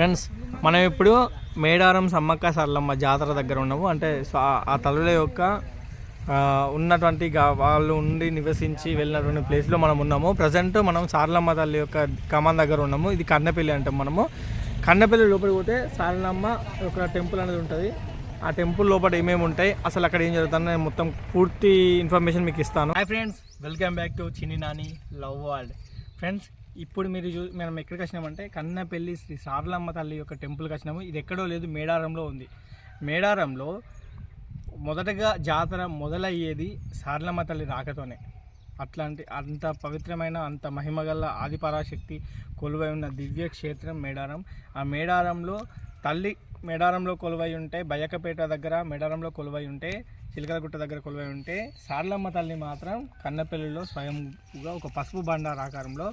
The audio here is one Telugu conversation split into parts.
ఫ్రెండ్స్ మనం ఇప్పుడు మేడారం సమ్మక్క సరళమ్మ జాతర దగ్గర ఉన్నాము. అంటే ఆ తల్లుల యొక్క ఉన్నటువంటి వాళ్ళు ఉండి నివసించి వెళ్ళినటువంటి ప్లేస్లో మనం ఉన్నాము. ప్రజెంట్ మనం సారలమ్మ తల్లి యొక్క కమాన్ దగ్గర ఉన్నాము. ఇది కన్నపల్లి అంటాం మనము. కన్నపల్లి లోపలికి పోతే సారలమ్మ ఒక టెంపుల్ అనేది ఉంటుంది. ఆ టెంపుల్ లోపల ఏమేమి ఉంటాయి? అసలు అక్కడ ఏం జరుగుతుందో నేను మొత్తం పూర్తి ఇన్ఫర్మేషన్ మీకు ఇస్తాను. Hi friends welcome back to Chinni Nani love world friends ఇప్పుడు మీరు చూ మనం ఎక్కడికి వచ్చినామంటే కన్నపల్లి శ్రీ సారలమ్మ తల్లి యొక్క టెంపుల్కి వచ్చినాము. ఇది ఎక్కడో లేదు మేడారంలో ఉంది. మేడారంలో మొదటగా జాతర మొదలయ్యేది సారలమ్మ తల్లి రాకతోనే. అట్లాంటి అంత పవిత్రమైన అంత మహిమగల ఆదిపరాశక్తి కొలువై ఉన్న దివ్య క్షేత్రం మేడారం. ఆ మేడారంలో తల్లి మేడారంలో కొలువై ఉంటే బయ్యకపేట దగ్గర మేడారంలో కొలువై ఉంటే చిలకలగుట్ట దగ్గర కొలువై ఉంటే సారలమ్మ తల్లి మాత్రం కన్నపల్లిలో స్వయంగా ఒక పసుపు బండార ఆకారంలో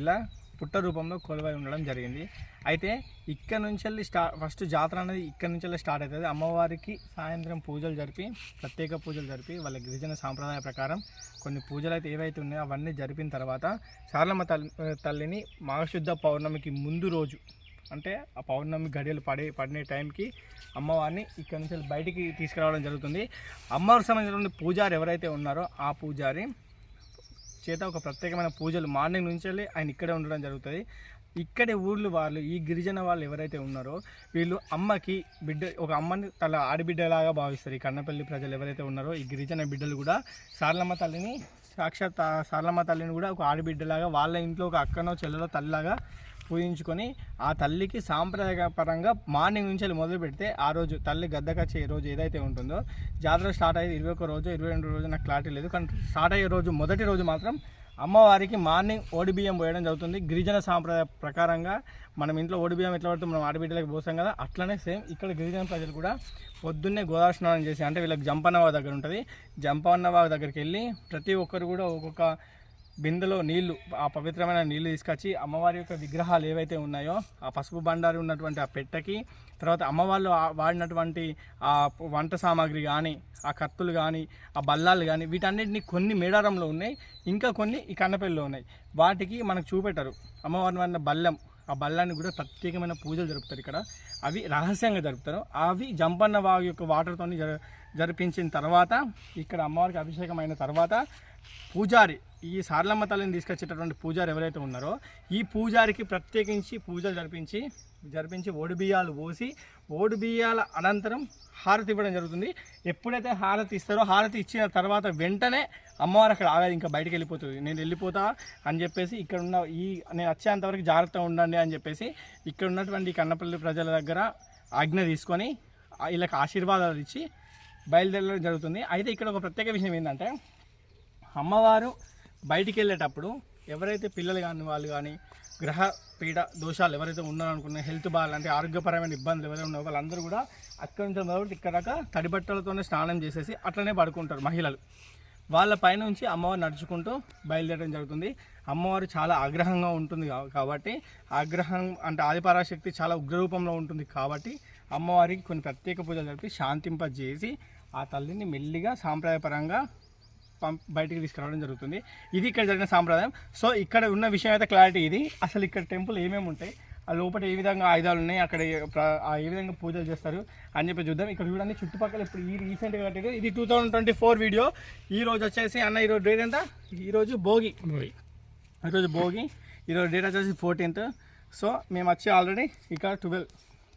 ఇలా పుట్ట రూపంలో కొలువై ఉండడం జరిగింది. అయితే ఇక్కడ నుంచి వెళ్ళి స్టా ఫస్ట్ జాతర అనేది ఇక్కడ నుంచి వెళ్ళి స్టార్ట్ అవుతుంది. అమ్మవారికి సాయంత్రం పూజలు జరిపి ప్రత్యేక పూజలు జరిపి వాళ్ళ గిరిజన సాంప్రదాయ ప్రకారం కొన్ని పూజలు అయితే ఏవైతే ఉన్నాయో అవన్నీ జరిపిన తర్వాత సారలమ్మ తల్లి తల్లిని మాఘశుద్ధ పౌర్ణమికి ముందు రోజు అంటే ఆ పౌర్ణమి గడియలు పడే పడిన టైంకి అమ్మవారిని ఇక్కడ నుంచి బయటికి తీసుకురావడం జరుగుతుంది. అమ్మవారికి సంబంధించినటువంటి పూజారి ఎవరైతే ఉన్నారో ఆ పూజారి చేత ఒక ప్రత్యేకమైన పూజలు మార్నింగ్ నుంచి వెళ్ళి ఆయన ఇక్కడే ఉండడం జరుగుతుంది. ఇక్కడే ఊర్లు వాళ్ళు ఈ గిరిజన వాళ్ళు ఎవరైతే ఉన్నారో వీళ్ళు అమ్మకి బిడ్డ ఒక అమ్మని తల ఆడబిడ్డలాగా భావిస్తారు. ఈ కన్నపల్లి ప్రజలు ఎవరైతే ఉన్నారో ఈ గిరిజన బిడ్డలు కూడా సారలమ్మ తల్లిని సాక్షాత్ సారలమ్మ తల్లిని కూడా ఒక ఆడబిడ్డలాగా వాళ్ళ ఇంట్లో ఒక అక్కనో చెల్లెలో తల్లిలాగా పూజించుకొని ఆ తల్లికి సాంప్రదాయపరంగా మార్నింగ్ నుంచి వెళ్ళి మొదలు పెడితే ఆ రోజు తల్లి గద్దకచ్చే రోజు ఏదైతే ఉంటుందో. జాతర స్టార్ట్ అయ్యేది ఇరవై ఒక రోజు ఇరవై రెండు రోజు నాకు క్లారిటీ లేదు. కానీ స్టార్ట్ అయ్యే రోజు మొదటి రోజు మాత్రం అమ్మవారికి మార్నింగ్ ఓడిబియ్యం పోయడం జరుగుతుంది. గిరిజన సాంప్రదాయ ప్రకారంగా మనం ఇంట్లో ఓడిబియ్యం ఎట్లా పడితే మనం ఆడబిడ్డలకు పోసాం కదా అట్లనే సేమ్ ఇక్కడ గిరిజన ప్రజలు కూడా పొద్దున్నే గోదావరి స్నానం చేసి అంటే వీళ్ళకి జంపన్నవా దగ్గర ఉంటుంది. జంపన్నవా దగ్గరికి వెళ్ళి ప్రతి ఒక్కరు కూడా ఒక్కొక్క బిందెలో నీళ్ళు ఆ పవిత్రమైన నీళ్ళు తీసుకొచ్చి అమ్మవారి యొక్క విగ్రహాలు ఏవైతే ఉన్నాయో ఆ పసుపు బండారి ఉన్నటువంటి ఆ పెట్టెకి తర్వాత అమ్మవాళ్ళు వాడినటువంటి ఆ వంట సామాగ్రి కానీ ఆ కత్తులు కానీ ఆ బల్లాలు కానీ వీటన్నిటిని కొన్ని మేడారంలో ఉన్నాయి ఇంకా కొన్ని ఈ కన్నపల్లిలో ఉన్నాయి. వాటికి మనకు చూపెట్టరు. అమ్మవారిని వాడిన బల్లం ఆ బల్లాన్ని కూడా ప్రత్యేకమైన పూజలు జరుపుతారు ఇక్కడ. అవి రహస్యంగా జరుపుతారు. అవి జంపన్న వాగు యొక్క వాటర్తో జరిపించిన తర్వాత ఇక్కడ అమ్మవారికి అభిషేకం అయిన తర్వాత పూజారి ఈ సారలమ్మ తల్లిని తీసుకొచ్చేటటువంటి పూజారి ఎవరైతే ఉన్నారో ఈ పూజారికి ప్రత్యేకించి పూజలు జరిపించి జరిపించి ఓడి బియ్యాలు పోసి ఓడి బియ్యాల అనంతరం హారతి ఇవ్వడం జరుగుతుంది. ఎప్పుడైతే హారతి ఇస్తారో హారతి ఇచ్చిన తర్వాత వెంటనే అమ్మవారు అక్కడ ఆగదు ఇంకా బయటికి వెళ్ళిపోతుంది. నేను వెళ్ళిపోతా అని చెప్పేసి ఇక్కడ ఉన్న ఈ నేను వచ్చేంతవరకు జాగ్రత్తగా ఉండండి అని చెప్పేసి ఇక్కడ ఉన్నటువంటి కన్నపల్లి ప్రజల దగ్గర ఆజ్ఞ తీసుకొని వీళ్ళకి ఆశీర్వాదాలు ఇచ్చి బయలుదేరడం జరుగుతుంది. అయితే ఇక్కడ ఒక ప్రత్యేక విషయం ఏంటంటే అమ్మవారు బయటికి వెళ్ళేటప్పుడు ఎవరైతే పిల్లలు కానీ వాళ్ళు కానీ గ్రహ పీడ దోషాలు ఎవరైతే ఉన్నారనుకున్న హెల్త్ బాగా అంటే ఆరోగ్యపరమైన ఇబ్బందులు ఎవరైనా ఉన్నారో వాళ్ళందరూ కూడా అక్కడి నుంచి మొదలు ఇక్కడ దాకా స్నానం చేసేసి అట్లనే పడుకుంటారు మహిళలు. వాళ్ళ పైనుంచి అమ్మవారు నడుచుకుంటూ బయలుదేరడం జరుగుతుంది. అమ్మవారు చాలా ఆగ్రహంగా ఉంటుంది కాబట్టి ఆగ్రహం అంటే ఆదిపరాశక్తి చాలా ఉగ్రరూపంలో ఉంటుంది కాబట్టి అమ్మవారికి కొన్ని ప్రత్యేక పూజలు జరిపి శాంతింపజేసి ఆ తల్లిని మెల్లిగా సాంప్రదాయపరంగా పంప్ బయటికి తీసుకురావడం జరుగుతుంది. ఇది ఇక్కడ జరిగిన సాంప్రదాయం. సో ఇక్కడ ఉన్న విషయం అయితే క్లారిటీ ఇది. అసలు ఇక్కడ టెంపుల్ ఏమేమి ఉంటాయి? ఆ లోపల ఏ విధంగా ఆయుధాలు ఉన్నాయి? అక్కడ ఏ విధంగా పూజలు చేస్తారు? అని చెప్పి చూద్దాం. ఇక్కడ చూడండి చుట్టుపక్కల ఇప్పుడు ఈ రీసెంట్గా కట్టేది. ఇది two thousand twenty four video ఈ రోజు వచ్చేసి అన్న ఈరోజు డేట్ ఎంత? ఈరోజు భోగి. ఈరోజు భోగి. ఈరోజు డేట్ వచ్చేసి ఫోర్టీన్త్ సో మేము వచ్చి ఆల్రెడీ ఇక్కడ ట్వెల్వ్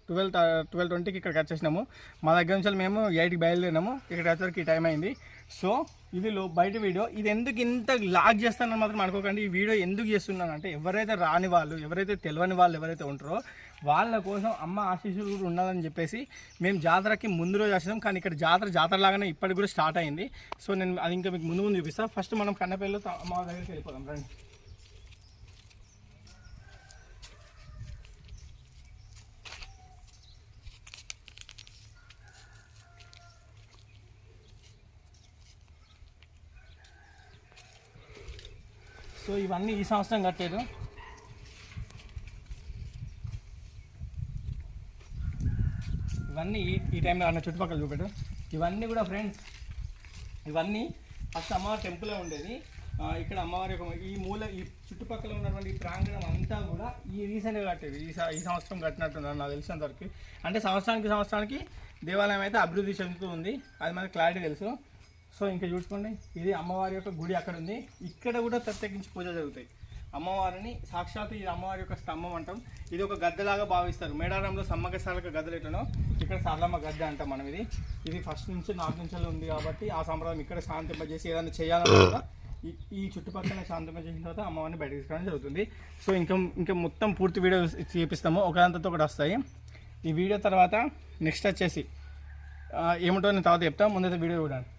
ట్వెల్వ్ ట్వెల్వ్ ట్వంటీకి ఇక్కడికి వచ్చేసినాము. మా దగ్గర నుంచి మేము ఎయిట్కి బయలుదేరినాము. ఇక్కడ వచ్చేసరికి ఈ టైం అయింది. సో ఇది లో బయట వీడియో. ఇది ఎందుకు ఇంత లాగ్ చేస్తానని మాత్రం అనుకోకండి. ఈ వీడియో ఎందుకు చేస్తున్నానంటే ఎవరైతే రాని వాళ్ళు ఎవరైతే తెలియని వాళ్ళు ఎవరైతే ఉంటారో వాళ్ళ కోసం అమ్మ ఆశీస్సులు కూడా ఉండాలని చెప్పేసి మేము జాతరకి ముందు రోజు వచ్చినాం కానీ ఇక్కడ జాతర జాతర లాగానే ఇప్పటికి కూడా స్టార్ట్ అయింది. సో నేను అది ఇంకా మీకు ముందు ముందు చూపిస్తాను ఫస్ట్ మనం కన్నపల్లిలో అమ్మ దగ్గరికి వెళ్ళిపోదాం. రండి. సో ఇవన్నీ ఈ సంవత్సరం కట్టారు. ఇవన్నీ ఈ ఈ టైంలో అన్న చుట్టుపక్కల చూపెట్టు. ఇవన్నీ కూడా ఫ్రెండ్స్ ఇవన్నీ ఫస్ట్ అమ్మవారి టెంపులే ఉండేది. ఇక్కడ అమ్మవారి యొక్క ఈ మూల ఈ చుట్టుపక్కల ఉన్నటువంటి ప్రాంగణం అంతా కూడా ఈ రీసెంట్గా కట్టేది. ఈ ఈ సంవత్సరం కట్టినట్టున్నారు నాకు తెలిసినంత వరకు అంటే సంవత్సరానికి సంవత్సరానికి దేవాలయం అయితే అభివృద్ధి చెందుతూ ఉంది. అది మనకి క్లారిటీ తెలుసు. సో ఇంకా చూసుకోండి ఇది అమ్మవారి యొక్క గుడి అక్కడ ఉంది. ఇక్కడ కూడా ప్రత్యేకించి పూజ జరుగుతాయి. అమ్మవారిని సాక్షాత్ ఇది అమ్మవారి యొక్క స్తంభం అంటాం. ఇది ఒక గద్దెలాగా భావిస్తారు. మేడారంలో సమ్మక సాలక గద్దెలు ఎట్లనో ఇక్కడ సార్లమ్మ గద్దె అంటాం మనం ఇది. ఇది ఫస్ట్ నుంచి నాలుగు నుంచి ఉంది కాబట్టి ఆ సంప్రదాయం ఇక్కడ శాంతింపజేసి ఏదైనా చేయాలన్నా కూడా ఈ ఈ చుట్టుపక్కల శాంతింపజేసిన తర్వాత అమ్మవారిని బయటకు తీసుకోవడం జరుగుతుంది. సో ఇంకా ఇంకా మొత్తం పూర్తి వీడియో చేపిస్తాము. ఒకదాంతో ఒకటి వస్తాయి. ఈ వీడియో తర్వాత నెక్స్ట్ వచ్చేసి ఏమిటో నేను తర్వాత చెప్తా. ముందైతే వీడియో చూడండి.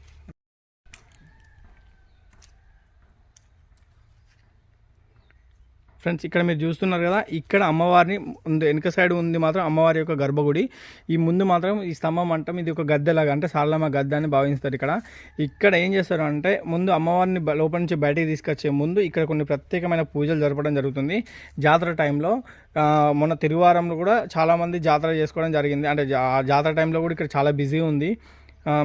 ఫ్రెండ్స్ ఇక్కడ మీరు చూస్తున్నారు కదా ఇక్కడ అమ్మవారిని ఉంది వెనుక సైడ్ ఉంది మాత్రం అమ్మవారి యొక్క గర్భగుడి. ఈ ముందు మాత్రం ఈ స్తంభం అంటాం ఇది ఒక గద్దెలాగా అంటే సారలమ్మ గద్దె అని భావిస్తారు ఇక్కడ. ఇక్కడ ఏం చేస్తారు అంటే ముందు అమ్మవారిని లోపల నుంచి బయటికి తీసుకొచ్చే ముందు ఇక్కడ కొన్ని ప్రత్యేకమైన పూజలు జరపడం జరుగుతుంది. జాతర టైంలో మొన్న తిరువారంలో కూడా చాలామంది జాతర చేసుకోవడం జరిగింది. అంటే ఆ జాతర టైంలో కూడా ఇక్కడ చాలా బిజీ ఉంది.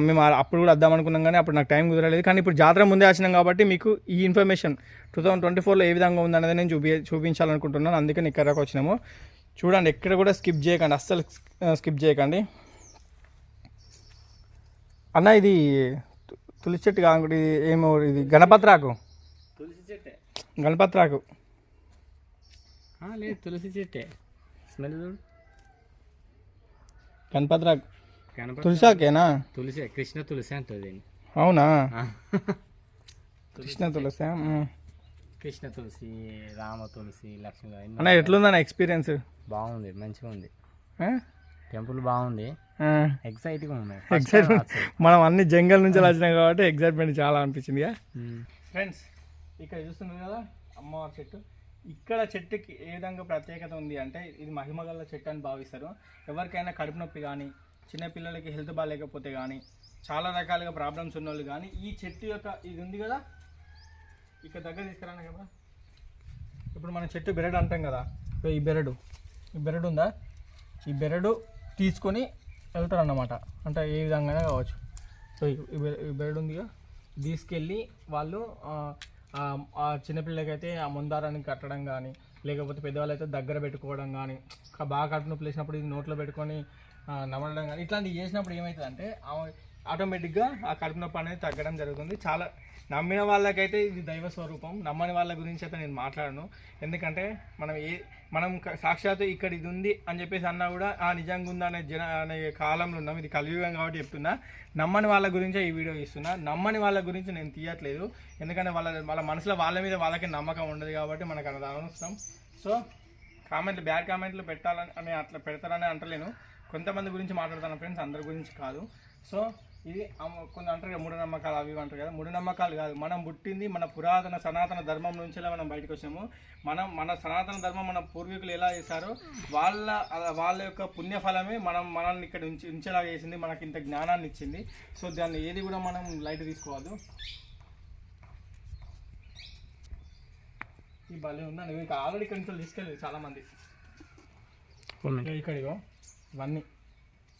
మేము అప్పుడు కూడా వద్దాం అనుకున్నాం కానీ అప్పుడు నాకు టైం కుదరలేదు. కానీ ఇప్పుడు జాతర ముందే వచ్చినాం కాబట్టి మీకు ఈ ఇన్ఫర్మేషన్ టూ థౌసండ్ ట్వంటీ ఫోర్లో ఏ విధంగా ఉందనేది నేను చూపి చూపించాలనుకుంటున్నాను. అందుకని ఇక్కడికి వచ్చినాము. చూడండి ఎక్కడ కూడా స్కిప్ చేయకండి. అస్సలు స్కిప్ చేయకండి. అన్న ఇది తులసి చెట్టు కాకుండా ఇది ఏమో ఇది గణపత్రాకు తులసి చెట్టే. గణపత్రాకు లేదు తులసి చెట్టే. స్మెల్ గణపత్రాకు తులసాకేనా? తులసి కృష్ణ తులసి అంటుంది. అవునా. కృష్ణ తులసి. కృష్ణ తులసి రామ తులసి లక్ష్మీ అన్న ఎట్లుందన్న ఎక్స్పీరియన్స్ బాగుంది మంచిగా ఉంది? టెంపుల్ బాగుంది. ఎక్సైటింగ్ ఉంది. ఎక్సైట్మెంట్ మనం అన్ని జంగల్ నుంచి వచ్చినాం కాబట్టి ఎక్సైట్మెంట్ చాలా అనిపించింది ఫ్రెండ్స్ ఇక్కడ చూస్తున్నారు కదా అమ్మవారి చెట్టు. ఇక్కడ చెట్టుకి ఏ విధంగా ప్రత్యేకత ఉంది అంటే ఇది మహిమగల చెట్టు అని భావిస్తారు. ఎవరికైనా కడుపు నొప్పి కానీ చిన్నపిల్లలకి హెల్త్ బాగాలేకపోతే కానీ చాలా రకాలుగా ప్రాబ్లమ్స్ ఉన్న వాళ్ళు కానీ ఈ చెట్టు యొక్క ఇది ఉంది కదా? ఇక్కడ దగ్గర తీసుకురాను కదా ఇప్పుడు మన చెట్టు బెరడు అంటాం కదా ఈ బెరడు. ఈ బెరడు ఉందా? ఈ బెరడు తీసుకొని వెళ్తారు అన్నమాట అంటే ఏ విధంగానే కావచ్చు. సో ఈ- ఈ బెరడు ఉందిగా తీసుకెళ్ళి వాళ్ళు ఆ, ఆ, ఆ చిన్నపిల్లలకైతే ఆ కట్టడం కానీ లేకపోతే పెద్దవాళ్ళు అయితే దగ్గర పెట్టుకోవడం కానీ బాగా కడుపు ప్లేసినప్పుడు ఇది నోట్లో పెట్టుకొని నమలడం కానీ ఇట్లాంటివి చేసినప్పుడు ఏమవుతుందంటే ఆటోమేటిక్గా ఆ కడుపు నొప్పి అనేది తగ్గడం జరుగుతుంది. చాలా నమ్మిన వాళ్ళకైతే ఇది దైవ స్వరూపం. నమ్మని వాళ్ళ గురించి అయితే నేను మాట్లాడను. ఎందుకంటే మనం ఏ మనం సాక్షాత్తు ఇక్కడ ఇది ఉంది అని చెప్పేసి అన్నా కూడా ఆ నిజంగా ఉందా అనే జన అనే కాలంలో ఉన్నాం. ఇది కలియుగం కాబట్టి చెప్తున్నా. నమ్మని వాళ్ళ గురించే ఈ వీడియో ఇస్తున్నా నమ్మని వాళ్ళ గురించి నేను తీయట్లేదు. ఎందుకంటే వాళ్ళ వాళ్ళ మనసులో వాళ్ళ మీద వాళ్ళకి నమ్మకం ఉండదు కాబట్టి మనకు అది అనవసరం. సో కామెంట్లు బ్యాడ్ కామెంట్లు పెట్టాలని అని అట్లా పెడతారని అంటలేను. కొంతమంది గురించి మాట్లాడతాను ఫ్రెండ్స్ అందరి గురించి కాదు. సో ఇది కొన్ని అంటారు కదా మూఢనమ్మకాలు అవి అంటారు కదా. మూఢనమ్మకాలు కాదు. మనం పుట్టింది మన పురాతన సనాతన ధర్మం నుంచే మనం బయటకు వచ్చాము. మనం మన సనాతన ధర్మం మన పూర్వీకులు ఎలా చేశారో వాళ్ళ వాళ్ళ యొక్క పుణ్యఫలమే మనం మనల్ని ఇక్కడ ఉంచి ఉంచేలాగా చేసింది మనకి ఇంత జ్ఞానాన్ని ఇచ్చింది. సో దాన్ని ఏది కూడా మనం లైట్ తీసుకోవద్దు. ఈ భలే ఉందండి. ఇక ఆల్రెడీ ఇక్కడ నుంచి తీసుకెళ్ళి చాలా మంది ఇగో ఇక్కడిగో ఇవన్నీ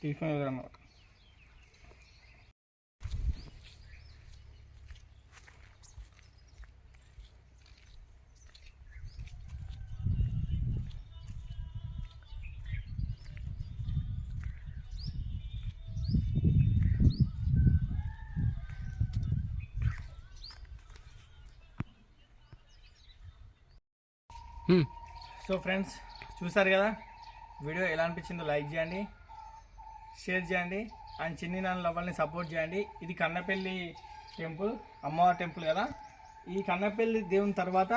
తీసుకుని వెళ్ళారన్నమాట సో ఫ్రెండ్స్ చూసారు కదా? వీడియో ఎలా అనిపించిందో లైక్ చేయండి షేర్ చేయండి అండ్ చిన్ని నాన్న లవ్వల్ని సపోర్ట్ చేయండి. ఇది కన్నపల్లి టెంపుల్ అమ్మవారి టెంపుల్ కదా? ఈ కన్నపల్లి దేవుని తర్వాత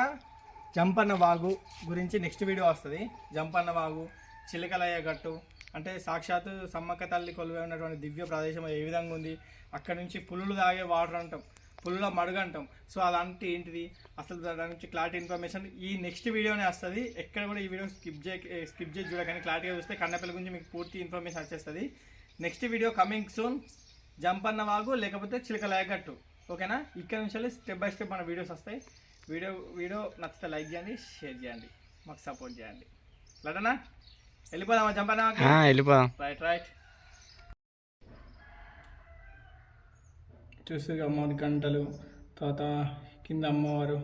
జంపన్న వాగు గురించి నెక్స్ట్ వీడియో వస్తుంది. జంపన్న వాగు చిలకలయ్య గట్టు అంటే సాక్షాత్తు సమ్మక్క తల్లి కొలువై ఉన్నటువంటి దివ్య ప్రదేశం ఏ విధంగా ఉంది? అక్కడ నుంచి పులులు తాగే వాటర్ అంటాం. పుల్ల మడుగు అంటాం సో అలాంటి ఏంటిది? అసలు దాని నుంచి క్లారిటీ ఇన్ఫర్మేషన్ ఈ నెక్స్ట్ వీడియోనే వస్తుంది. ఎక్కడ కూడా ఈ వీడియో స్కిప్ చే స్కిప్ చేసి చూడగానే క్లారిటీగా చూస్తే కన్నపల్లి గురించి మీకు పూర్తి ఇన్ఫర్మేషన్ వచ్చేస్తుంది. Next video coming soon Jampanna Vagu లేకపోతే చిలకలాయగట్టు ఓకేనా ఇక్కడ నుంచి స్టెప్ బై స్టెప్ మన వీడియోస్ వస్తాయి. వీడియో వీడియో నచ్చితే లైక్ చేయండి షేర్ చేయండి. మాకు సపోర్ట్ చేయండి. లడనా వెళ్ళిపోదామా జంపన్న వెళ్ళిపోదాం. రైట్ రైట్ చూస్తే అమ్మవారి గంటలు తర్వాత కింద అమ్మవారు.